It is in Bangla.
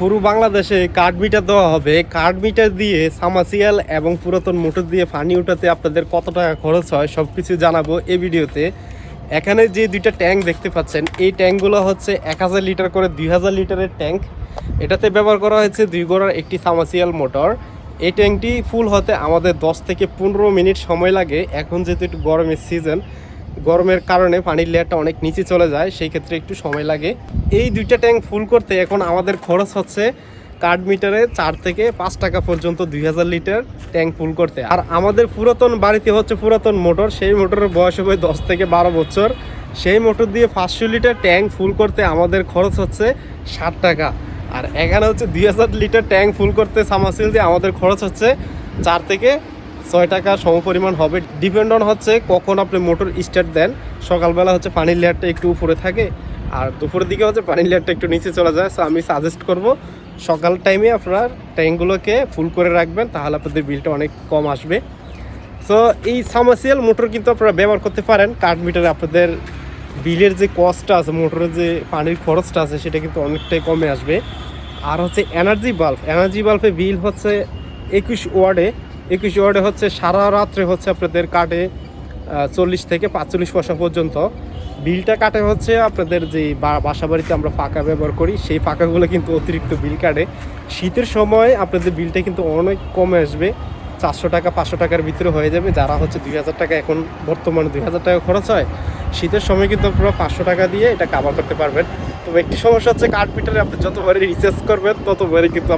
পুরো বাংলাদেশে কার্ড মিটার দেওয়া হবে। কার্ড মিটার দিয়ে সামাসিয়াল এবং পুরাতন মোটর দিয়ে পানি উঠাতে আপনাদের কত টাকা খরচ হয় সব কিছু জানাব এই ভিডিওতে। এখানে যে দুইটা ট্যাঙ্ক দেখতে পাচ্ছেন, এই ট্যাঙ্কগুলো হচ্ছে এক হাজার লিটার করে দুই হাজার লিটারের ট্যাঙ্ক এটাতে ব্যবহার করা হয়েছে দুই গোড়ার একটি সামাসিয়াল মোটর এই ট্যাঙ্কটি ফুল হতে আমাদের দশ থেকে পনেরো মিনিট সময় লাগে। এখন যেহেতু একটু গরমের সিজন গরমের কারণে পানির লেয়ারটা অনেক নিচে চলে যায়, সেই ক্ষেত্রে একটু সময় লাগে। এই দুইটা ট্যাঙ্ক ফুল করতে এখন আমাদের খরচ হচ্ছে কার্ড মিটারে চার থেকে পাঁচ টাকা পর্যন্ত, দুই হাজার লিটার ট্যাঙ্ক ফুল করতে। আর আমাদের পুরাতন বাড়িতে হচ্ছে পুরাতন মোটর, সেই মোটরের বয়স হবে দশ থেকে বারো বছর। সেই মোটর দিয়ে পাঁচশো লিটার ট্যাঙ্ক ফুল করতে আমাদের খরচ হচ্ছে ষাট টাকা। আর এখানে হচ্ছে দুই হাজার লিটার ট্যাঙ্ক ফুল করতে সামাসিল দিয়ে আমাদের খরচ হচ্ছে চার থেকে ছয় টাকা সমপরিমাণ হবে। ডিপেন্ড অন হচ্ছে কখন আপনি মোটর স্টার্ট দেন। সকালবেলা হচ্ছে পানির লেয়ারটা একটু উপরে থাকে। আর দুপুরের দিকে হচ্ছে পানির লেয়ারটা একটু নিচে চলে যায়। সো আমি সাজেস্ট করব, সকাল টাইমে আপনার ট্যাঙ্কগুলোকে ফুল করে রাখবেন, তাহলে আপনাদের বিলটা অনেক কম আসবে। সো এই সামাসিয়াল মোটর কিন্তু আপনারা ব্যবহার করতে পারেন। কাঠ মিটারে আপনাদের বিলের যে কস্টটা আছে মোটরের যে পানির খরচটা আছে, সেটা কিন্তু অনেকটাই কমে আসবে। আর হচ্ছে এনার্জি বাল্ব এনার্জি বাল্বে বিল হচ্ছে একুশ ওয়ার্ডে একুশ ওয়ার্ডে হচ্ছে, সারা রাত্রে হচ্ছে আপনাদের কাটে চল্লিশ থেকে পাঁচচল্লিশ পয়সা পর্যন্ত। বিলটা কাটে হচ্ছে আপনাদের যে বাসা বাড়িতে আমরা পাকা ব্যবহার করি, সেই পাকাগুলো কিন্তু অতিরিক্ত বিল কাটে। শীতের সময় আপনাদের বিলটা কিন্তু অনেক কমে আসবে, চারশো টাকা, পাঁচশো টাকার ভিতরে হয়ে যাবে। যারা হচ্ছে দুই হাজার টাকা এখন, বর্তমানে দুই হাজার টাকা খরচ হয়, শীতের সময় কিন্তু আপনারা পাঁচশো টাকা দিয়ে এটা কাভার করতে পারবেন। তবে একটি সমস্যা হচ্ছে কার্ড মিটারে আপনি যতবারই রিচার্জ করবেন, ততবারই কিন্তু